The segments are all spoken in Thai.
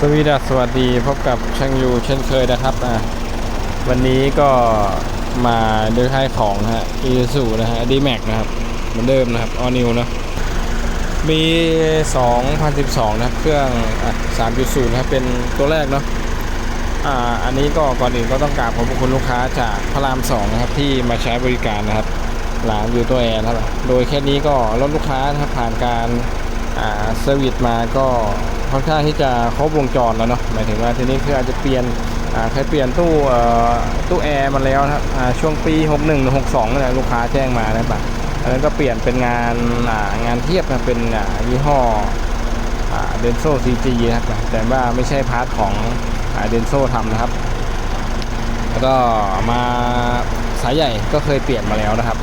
สวีดัสสวัสดีพบกับช่างยูเช่นเคยนะครับอะวันนี้ก็มาดูค่ายของฮะอีซูนะฮะดีแม็กนะครับ เหมือนเดิมนะครับออนิวนะมี 2012 นะครับเครื่องอะ3.0 นะครับเป็นตัวแรกเนาะอ่าอันนี้ก็ก่อนอื่นก็ต้องกราบขอบคุณลูกค้าจากพระราม 2 นะครับ ที่มาใช้บริการนะครับหลังอยู่ตัวแอร์นะครับ โดยแค่นี้ก็รถลูกค้านะครับผ่านการอ่าเซอร์วิสมาก็ ค่อนข้างที่จะครบวงจรแล้วเนาะหมายถึงว่าทีนี้คืออาจจะเปลี่ยนเคยเปลี่ยนตู้ตู้แอร์มาแล้วครับช่วงปี 61หรือ62นี่แหละลูกค้าแจ้งมานะครับอันนั้นก็เปลี่ยนเป็นงานางานเทียบนะเป็นยี่ห้อเดนโซซีจีนะครับแต่ว่าไม่ใช่พาร์ทของเดนโซทำนะครับ แล้วก็มาสายใหญ่ก็เคยเปลี่ยนมาแล้วนะครับ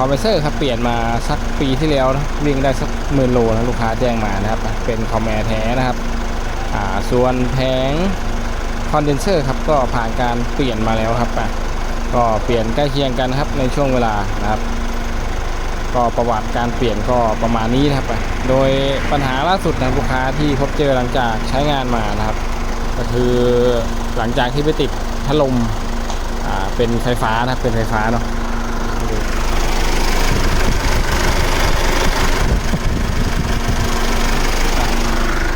คอมเพรสเซอร์ครับเปลี่ยนมาสักปีที่แล้วนะวิ่งได้สักหมื่นโลนะลูกค้าแจ้งมานะครับ เป็นคอมแอร์แท้นะครับอ่าส่วนแผงคอนเดนเซอร์ครับก็ผ่านการเปลี่ยนมาแล้วครับอะก็เปลี่ยนใกล้เคียงกันครับในช่วงเวลานะครับ ก็ประวัติการเปลี่ยนก็ประมาณนี้นะครับอะโดยปัญหาล่าสุดนะลูกค้าที่พบเจอหลังจากใช้งานมานะครับ ก็คือหลังจากที่ไปติดพัดลมอ่าเป็นไฟฟ้านะครับเป็นไฟฟ้าเนาะ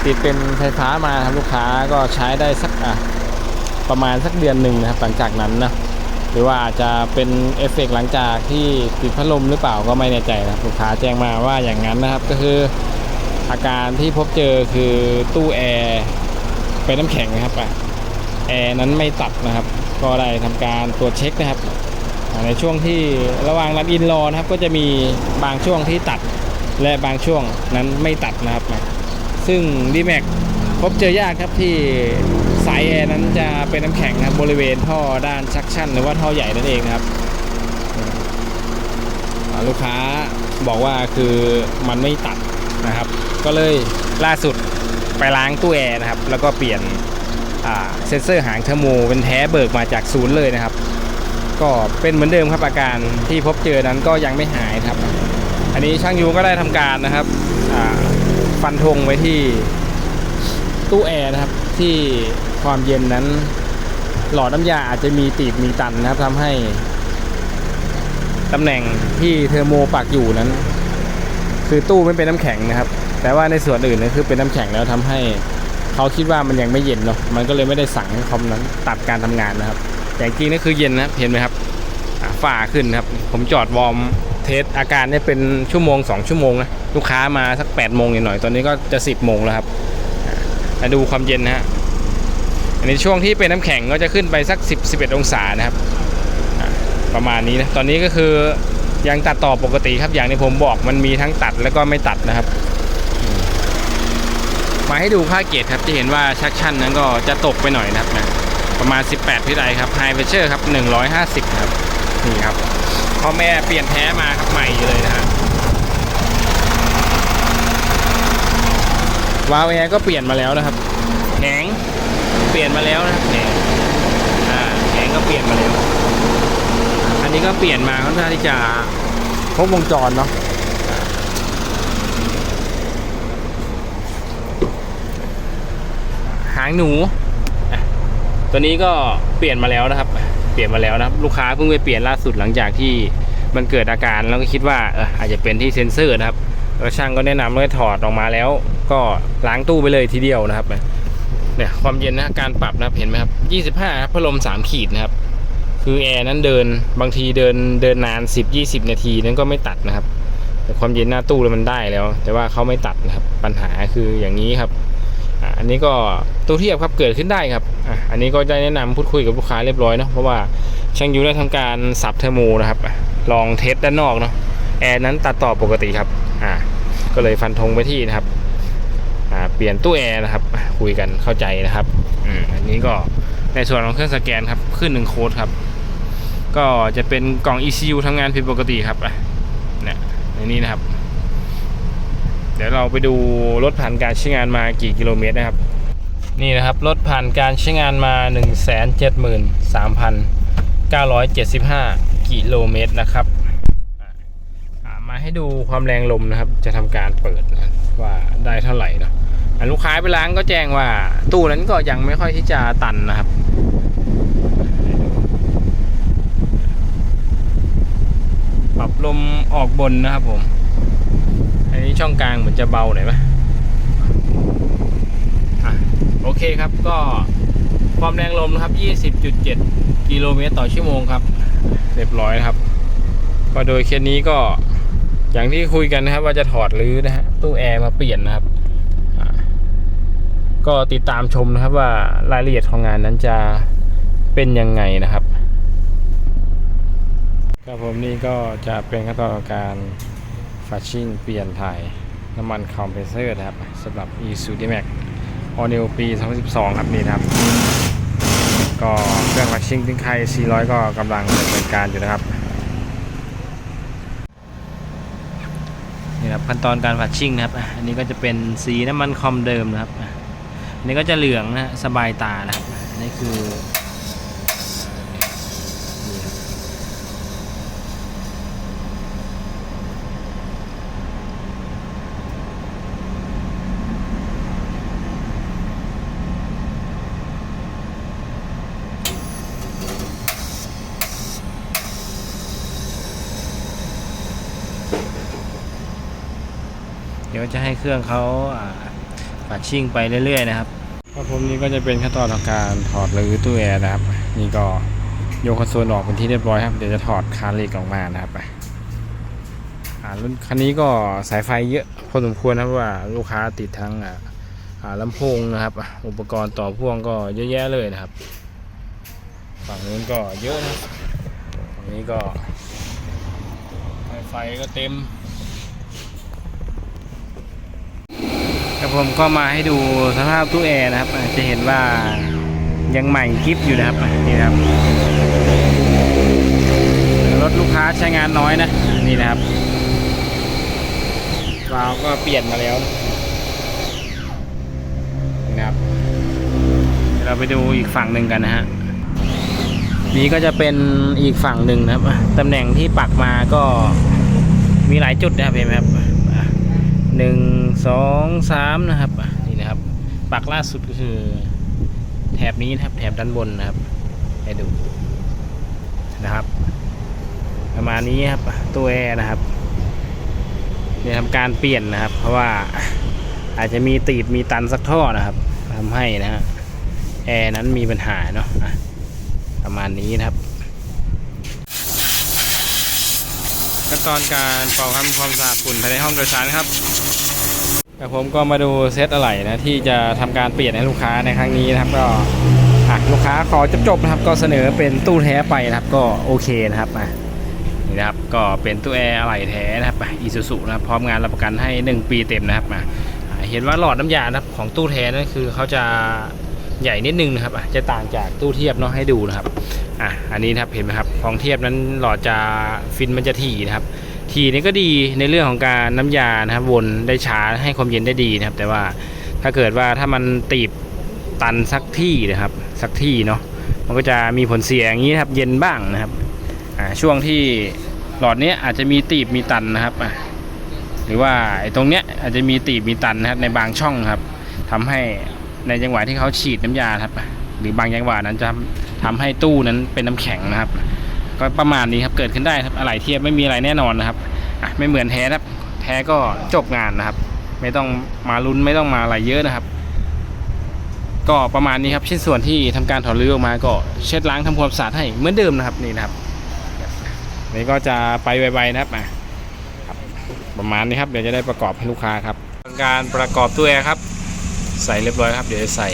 ติดเป็นไฟฟ้ามาครับลูกค้าก็ใช้ได้สักอะประมาณสักเดือนหนึ่งนะครับหลังจากนั้นนะหรือว่าอาจจะเป็นเอฟเฟกต์หลังจากที่ติดพัดลมหรือเปล่าก็ไม่แน่ใจนะครับลูกค้าแจ้งมาว่าอย่างนั้นนะครับก็คืออาการที่พบเจอคือตู้แอร์เป็นน้ำแข็งนะครับอะแอร์นั้นไม่ตัดนะครับ ก็ได้ทำการตรวจเช็คนะครับ ในช่วงที่ระหว่างรันอินรอนะครับ ก็จะมีบางช่วงที่ตัดและบางช่วงนั้นไม่ตัดนะครับ ซึ่ง d m a x พบเจอยากครับที่สายแอร์นั้นจะเป็นน้ำแข็งครับบริเวณท่อด้านชักชั่นหรือว่าท่อใหญ่นั่นเองครับลูกค้าบอกว่าคือมันไม่ตัดนะครับ ก็เลยล่าสุดไปล้างตู้แอร์นะครับ แล้วก็เปลี่ยนเซ็นเซอร์หางเทอร์โมเป็นแท้เบิกมาจากศูนย์เลยนะครับ ก็เป็นเหมือนเดิมครับอาการที่พบเจอนั้นก็ยังไม่หายครับ อันนี้ช่างยูก็ได้ทำการนะครับ ฟันธงไว้ที่ตู้แอร์นะครับ ที่ความเย็นนั้น หลอดน้ำยาอาจจะมีตีบมีตันนะครับทำให้ตำแหน่งที่เทอร์โมปักอยู่นั้น คือตู้ไม่เป็นน้ำแข็งนะครับ แต่ว่าในส่วนอื่นนี่ยคือเป็นน้ำแข็งแล้วทำให้เขาคิดว่ามันยังไม่เย็นเนาะมันก็เลยไม่ได้สั่งให้คอมนั้นตัดการทำงานนะครับ แต่จริงๆนั่นคือเย็นนะเห็นไหมครับอ่าฝ้าขึ้นนะครับ ผมจอดวอร์ม เทสอาการเนี่ยเป็นชั่วโมง 2 ชั่วโมงนะลูกค้ามาสัก8ปดโมงหน่อยตอนนี้ก็จะ 10บโมงแล้วครับมาดูความเย็นนะฮะอันนี้ช่วงที่เป็นน้ำแข็งก็จะขึ้นไปสัก 10 11 องศานะครับประมาณนี้นะตอนนี้ก็คือยังตัดต่อปกติครับอย่างที่ผมบอกมันมีทั้งตัดแล้วก็ไม่ตัดนะครับ มาให้ดูค่าเกตครับจะเห็นว่าชักชั่นนั้นก็จะตกไปหน่อยนะครับนะประมาณ 18 พิไดครับไฮเ e เชอร์ครับ 150 ครับนี่ครับ พอแม่เปลี่ยนแท้มาครับใหม่อยู่เลยนะฮะวาล์วแอร์ก็เปลี่ยนมาแล้วนะครับแหงเปลี่ยนมาแล้วนะครับแหงอ่าแหงก็เปลี่ยนมาแล้ว อันนี้ก็เปลี่ยนมาค่อนข้างที่จะครบวงจรเนาะหางหนูอะตัวนี้ก็เปลี่ยนมาแล้วนะครับ เปลี่ยนมาแล้วนะครับลูกค้าเพิ่งไปเปลี่ยนล่าสุดหลังจากที่มันเกิดอาการแล้วก็คิดว่าเอออาจจะเป็นที่เซ็นเซอร์นะครับแล้วช่างก็แนะนำให้ถอดออกมาแล้ว ก็ล้างตู้ไปเลยทีเดียวนะครับเนี่ยความเย็นนะการปรับนะครับเห็นไหมครับ 25ครับพัดลม 3 ขีดนะครับ คือแอร์นั้นเดินบางทีเดินเดินนาน 10-20 นาทีนั้นก็ไม่ตัดนะครับ แต่ความเย็นหน้าตู้แล้วมันได้แล้ว แต่ว่าเขาไม่ตัดนะครับ ปัญหาคืออย่างนี้ครับ อันนี้ก็ตัวเทียบครับเกิดขึ้นได้ครับอันนี้ก็ได้แนะนำพูดคุยกับลูกค้าเรียบร้อยเนาะเพราะว่าช่างยูได้ทำการสับเทอร์โมนะครับลองเทสด้านนอกเนาะแอร์นั้นตัดต่อปกติครับอ่าก็เลยฟันธงไปที่นะครับอ่าเปลี่ยนตู้แอร์นะครับคุยกันเข้าใจนะครับอืมอันนี้ก็ในส่วนของเครื่องสแกนครับขึ้นหนึ่งโค้ดครับ ก็จะเป็นกล่อง ECU ทำงานผิดปกติครับอะเนี่ยในนี้นะครับ เดี๋ยวเราไปดูรถผ่านการใช้งานมากี่กิโลเมตรนะครับ นี่นะครับรถผ่านการใช้งานมา 173,975 กิโลเมตรนะครับอะอะมาให้ดูความแรงลมนะครับ จะทำการเปิดนะว่าได้เท่าไหร่เนาะอะลูกค้าไปล้างก็แจ้งว่า ตู้นั้นก็ยังไม่ค่อยที่จะตันนะครับปรับลมออกบนนะครับผมอั นี้ช่องกลางเหมือนจะเบาหน่อยไหมอะโอเคครับก็ความแรงลมนะครับ 20.7 กิโลเมตรต่อชั่วโมงครับ เรียบร้อยครับ ก็โดยเคสนี้ก็อย่างที่คุยกันนะครับ ว่าจะถอดรื้อนะฮะตู้แอร์มาเปลี่ยนนะครับ ก็ติดตามชมนะครับว่ารายละเอียดของงานนั้นจะเป็นยังไงนะครับครับผมนี่ก็จะเป็นขั้นตอนการ ฟัชชิ่งเปลี่ยนถ่ายน้ำมันคอมเพรสเซอร์นะครับสำหรับ e s u d m a x All New ปี 2012 ครับนี่นะครับก็เครื่องฟัชชิ่งทิ้งไข่400 ก็กำลังดำเนินการอยู่นะครับนี่ครับขั้นตอนการฟัชชิ่งนะครับอันนี้ก็จะเป็นสีน้ำมันคอมเดิมนะครับอันนี้ก็จะเหลืองนะสบายตานะครับนี่คือ ยวจะให้เครื่องเขาปัดชิ่งไปเรื่อยๆนะครับครับผมนี่ก็จะเป็นขั้นตอนของการถอดรื้อตู้แอร์นะครับ นี่ก็โยกคอนโซลออกเป็นที่เรียบร้อยครับ เดี๋ยวจะถอดคานเหล็กออกมานะครับอ่ารุ่นคันนี้ก็สายไฟเยอะพอสมควรนะครับว่าลูกค้าติดทั้งอ่าอ่าลำโพงนะครับ อุปกรณ์ต่อพ่วงก็เยอะแยะเลยนะครับ ฝั่งนู้นก็เยอะนะฝั่งนี้ก็ไฟก็เต็ม ครับผมก็มาให้ดูสภาพตู้แอร์นะครับ จะเห็นว่ายังใหม่กริฟอยู่นะครับนี่นะครับรถลูกค้าใช้งานน้อยนะนี่นะครับวาล์วก็เปลี่ยนมาแล้วนี่นะครับเดี๋ยวเราไปดูอีกฝั่งหนึ่งกันนะฮะนี่ก็จะเป็นอีกฝั่งหนึ่งนะครับตำแหน่งที่ปักมาก็มีหลายจุดนะครับเห็นไหมครับ หนึ่งสองสามนะครับนี่นะครับ ปักล่าสุดก็คือ แถบนี้นะครับ แถบด้านบนนะครับ ให้ดูนะครับ ประมาณนี้ครับตัวแอร์นะครับเนี่ยทำการเปลี่ยนนะครับ เพราะว่าอาจจะมีตีบมีตันสักท่อนะครับทำให้นะฮะแอร์นั้นมีปัญหาเนาะอะประมาณนี้นะครับขั้นตอนการเป่าทำความสะอาดฝุ่นภายในห้องโดยสารครับ ครับผมก็มาดูเซตอะไหล่นะที่จะทำการเปลี่ยนให้ลูกค้าในครั้งนี้นะครับ ก็ลูกค้าขอจบๆนะครับ ก็เสนอเป็นตู้แท้ไปนะครับ ก็โอเคนะครับอะนี่นะครับก็เป็นตู้แอร์อะไหล่แท้นะครับอีซูซุนะครับพร้อมงานรับประกันให้ 1 ปีเต็มนะครับอะอะเห็นว่าหลอดน้ำยานะครับของตู้แท้นั่นคือเขาจะใหญ่นิดนึงนะครับจะต่างจากตู้เทียบเนาะให้ดูนะครับอะอันนี้นะครับเห็นไหมครับของเทียบนั้นหลอดจะฟินมันจะถี่นะครับ ทีนี้ก็ดีในเรื่องของการน้ำยานะครับวนได้ช้าให้ความเย็นได้ดีนะครับ แต่ว่าถ้าเกิดว่าถ้ามันตีบตันสักที่นะครับสักที่เนาะมันก็จะมีผลเสียอย่างนี้นะครับเย็นบ้างนะครับช่วงที่หลอดนี้อาจจะมีตีบมีตันนะครับหรือว่าไอ้ตรงเนี้ยอาจจะมีตีบมีตันนะครับในบางช่องครับทำให้ในจังหวะที่เขาฉีดน้ำยาครับ หรือบางจังหวะนั้นจะทำให้ตู้นั้นเป็นน้ำแข็งนะครับ ประมาณนี้ครับเกิดขึ้นได้ครับอะไรเทียบไม่มีอะไรแน่นอนนะครับอะไม่เหมือนแท้ครับ แท้ก็จบงานนะครับ ไม่ต้องมาลุ้นไม่ต้องมาอะไรเยอะนะครับ ก็ประมาณนี้ครับชิ้นส่วนที่ทำการถอดรื้อออกมาก็เช็ดล้างทำความสะอาดให้เหมือนเดิมนะครับนี่นะครับนี่ก็จะไปไวๆนะครับอะประมาณนี้ครับเดี๋ยวจะได้ประกอบให้ลูกค้าครับ การประกอบตู้แอร์ครับ ใส่เรียบร้อยครับ เดี๋ยวจะใส่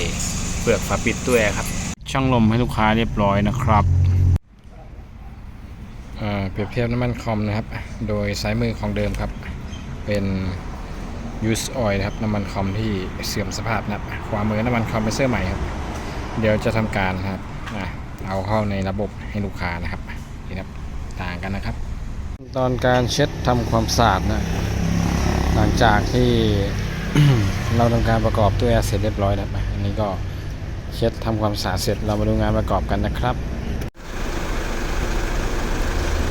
เปลือกฝาปิดตู้แอร์ครับ ช่องลมให้ลูกค้าเรียบร้อยนะครับ เปรียบเทียบน้ำมันคอมนะครับ โดยซ้ายมือของเดิมครับ เป็น use oil นะครับน้ำมันคอมที่เสื่อมสภาพนะครับขวามือน้ำมันคอมเป็นเสื้อใหม่ครับ เดี๋ยวจะทำการครับเอาเข้าในระบบให้ลูกค้านะครับนี่ครับต่างกันนะครับ ตอนการเช็ดทำความสะอาดนะหลังจากที่เราทำการประกอบตัวแอร์เสร็จเรียบร้อยนะครับอันนี้ก็เช็ดทำความสะอาดเสร็จเรามาดูงานประกอบกันนะครับ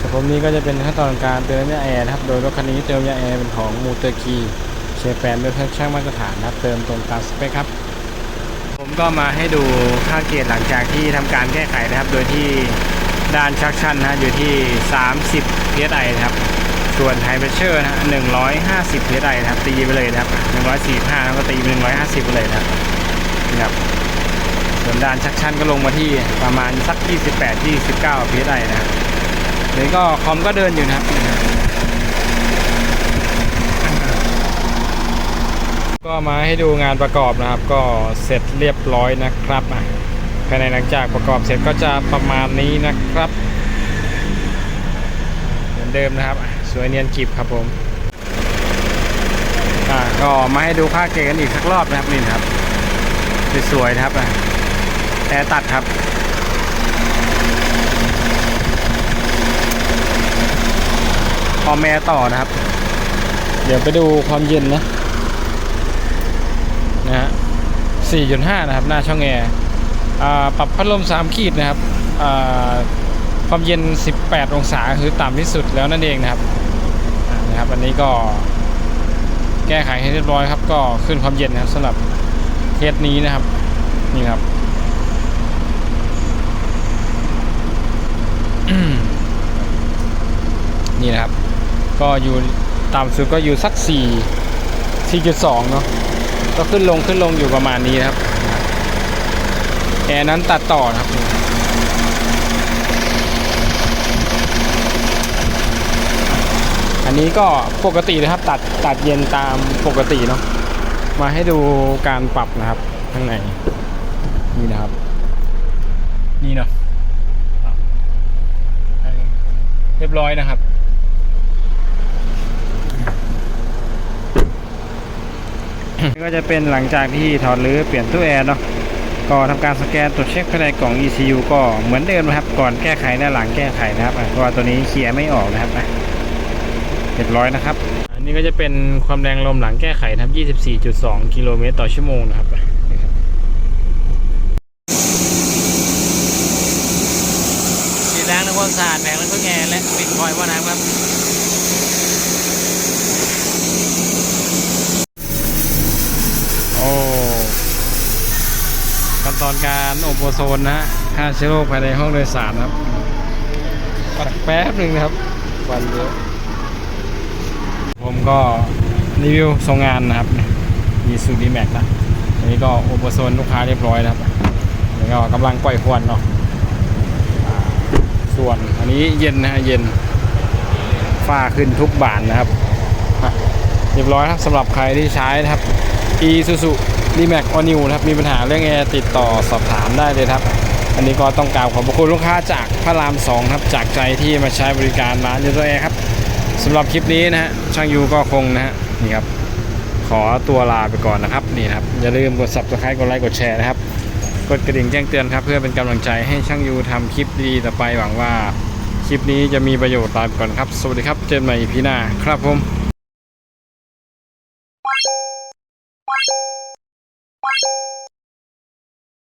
ครับ ผมนี้ก็จะเป็นขั้นตอนการเติมยาแอร์นะครับ โดยรถคันนี้เติมยาแอร์เป็นของมูเตอร์คีเชฟแปนด้วยเครื่องช่างมาตรฐานนะครับ เติมตรงตามสเปคครับ ผมก็มาให้ดูค่าเกียรดหลังจากที่ทำการแก้ไขนะครับ โดยที่ด้านชักชันนะอยู่ที่ 30 psi นะครับ ส่วนไฮเ r เชอร์นะ150 psi นะครับ ตีไปเลยนะครับ 145แล้วก็ตีไป150ไปเลยนะครับนี่ครับส่วนด้านชักชันก็ลงมาที่ประมาณสัก 28 29 psi นะครับ นี่ก็คอมก็เดินอยู่นะครับ ก็มาให้ดูงานประกอบนะครับ ก็เสร็จเรียบร้อยนะครับภายในหลังจากประกอบเสร็จก็จะประมาณนี้นะครับ เหมือนเดิมนะครับ สวยเนียนกริบครับผมอะก็มาให้ดูค่าเกกันอีกสักรอบนะครับนี่นะครับสวยๆนะครับอะแอร์ตัดครับ อแม่ต่อนะครับ เดี๋ยวไปดูความเย็นนะนะฮะ4.5 นะครับ หน้าช่องแอร์อ่ปรับพัดลม 3 ขีดนะครับความเย็น 18 องศาคือต่ำที่สุดแล้วนั่นเองนะครับนะครับอันนี้ก็แก้ไขให้เรียบร้อยครับ ก็ขึ้นความเย็นนะครับสำหรับเคสนี้นะครับนี่ครับนี่นะครับ ก็อยู่ต่ำสุดก็อยู่สัก 4 4.2 เนาะก็ขึ้นลงขึ้นลงอยู่ประมาณนี้นะครับแอร์นั้นตัดต่อนะครับ อันนี้ก็ปกตินะครับตัดตัดเย็นตามปกติเนาะมาให้ดูการปรับนะครับข้างในนี่นะครับ นี่เนาะเรียบร้อยนะครับ นี่ก็จะเป็นหลังจากที่ถอดหรือเปลี่ยนตู้แอร์เนาะก็ทำการสแกนตรวจเช็คภายในกล่อง ECU ก็เหมือนเดิมนะครับ ก่อนแก้ไขและหลังแก้ไขนะครับเพราะว่าตัวนี้เคลียร์ไม่ออกนะครับเรียบร้อยนะครับ อันนี้ก็จะเป็นความแรงลมหลังแก้ไขนะครับ 24.2 กิโลเมตรต่อชั่วโมงนะครับอะนี่ครับฉีดล้างทำความสะอาดแผงแล้วก็แงและปิดคอยว่าน้ำครับ โอ้ขั้นต อนการอบโอโซนนะฮะฆ่าเชื้อโรคภายในห้องโดยสารครับปักแป๊บหนึ่งนะครับ วันเยอะผมก็รีวิวทรงงานนะครับมีสูดีแม็กนะอันนี้ก็อบโอโซนลูกค้าเรียบร้อยนะครับแล้วก็กำลังปล่อยควันเนาะส่วนอันนี้เย็นนะฮะเย็นฝ้าขึ้นทุกบานนะครับเรียบร้อยครับสำหรับใครที่ใช้นะครับ e s u z u d m a x All New นะครับมีปัญหาเรื่องแอร์ติดต่อสอบถามได้เลยครับ อันนี้ก็ต้องกราบขอบพระคุณลูกค้าจากพระราม2ครับจากใจที่มาใช้บริการร้านยูโตแอร์ครับสำหรับคลิปนี้นะฮะช่างยูก็คงนะฮะนี่ครับขอตัวลาไปก่อนนะครับนี่ครับอย่าลืมกด subscribe กดไลค์กดแชร์นะครับกดกระดิ่งแจ้งเตือนครับเพื่อเป็นกำลังใจให้ช่างยูทำคลิปดีต่อไปหวังว่าคลิปนี้จะมีประโยชน์ลาไปก่อนครับ สวัสดีครับ เจอกันใหม่ EP หน้าครับผม